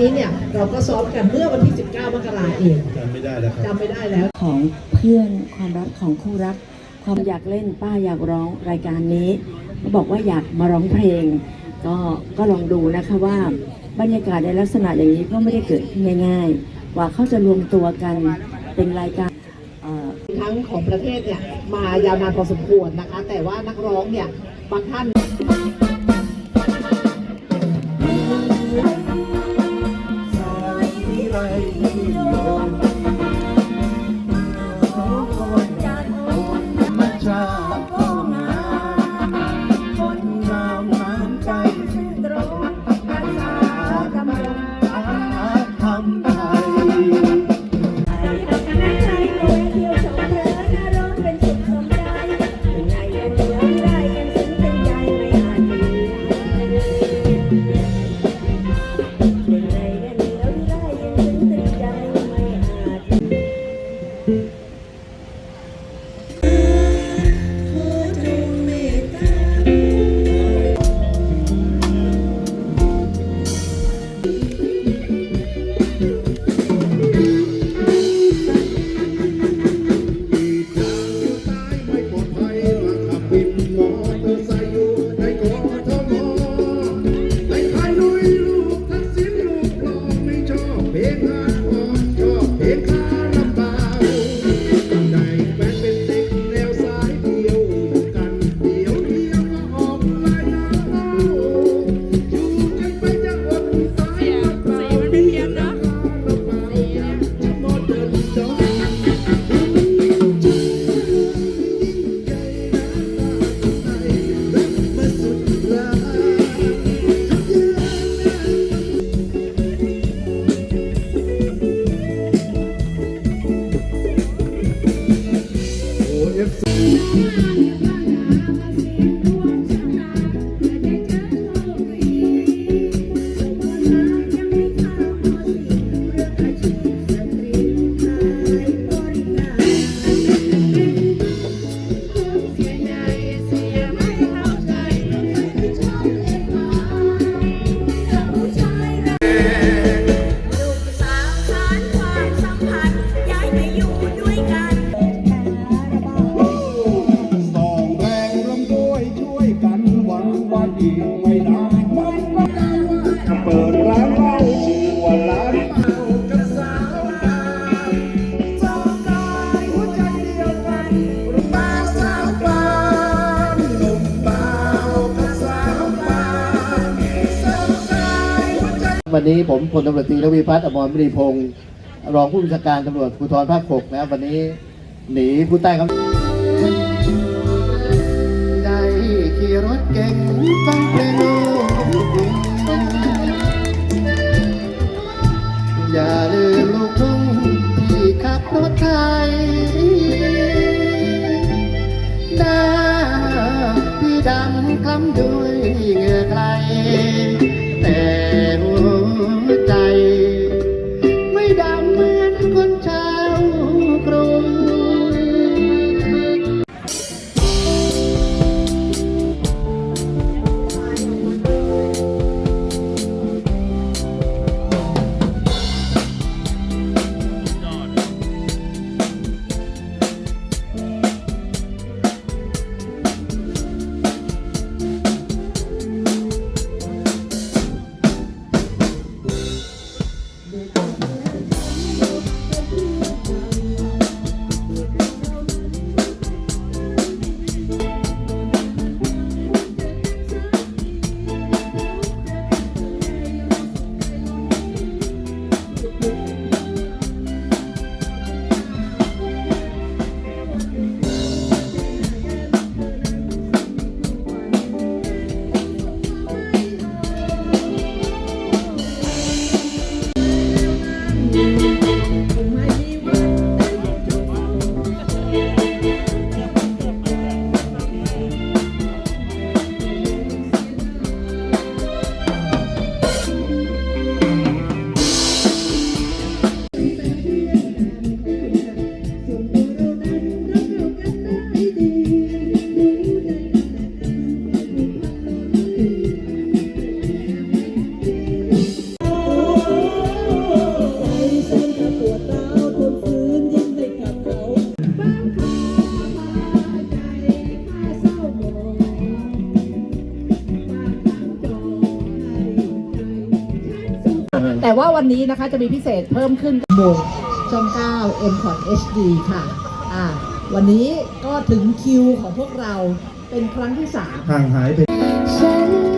นี้เนี่ยเราก็ซ้อมกันเมื่อวันที่ 19 มกราเองจำไม่ได้แล้วครับจำไม่ได้แล้ว ของเพื่อนความรักของคู่รัก ความอยากเล่นป้าอยากร้องรายการนี้ก็บอกว่าอยากมาร้องเพลง ก็ก็ลองดูนะคะว่าบรรยากาศในลักษณะอย่างนี้ก็ไม่ได้เกิดขึ้นง่ายๆกว่าเขาจะรวมตัวกันเป็นรายการเอ่อครั้งของประเทศเนี่ยมายาวนานพอสมควรนะคะ แต่ว่านักร้องเนี่ยบางท่านมัน ส วันนี้ผมพลตำรวจตรีระวีพัฒน์อมรมณีพงศ์รองผู้บัญชาการตำรวจภูธรภาค6นะครับวันนี้หนีผู้ใต้คำได้ขี่รถเก่งฟังเพลงอย่าลืมลูกทุ่งที่ขับรถไทยหน้าพี่ดำคล้ำด้วยเหงื่อใครแต่หัว ว่าวันนี้นะคะจะมีพิเศษเพิ่มขึ้นโมงช่อง 9 m c o t HD ค่ะอ่าวันนี้ก็ถึงคิวของพวกเราเป็นครั้งที่ 3 ห่างหายไปฉัน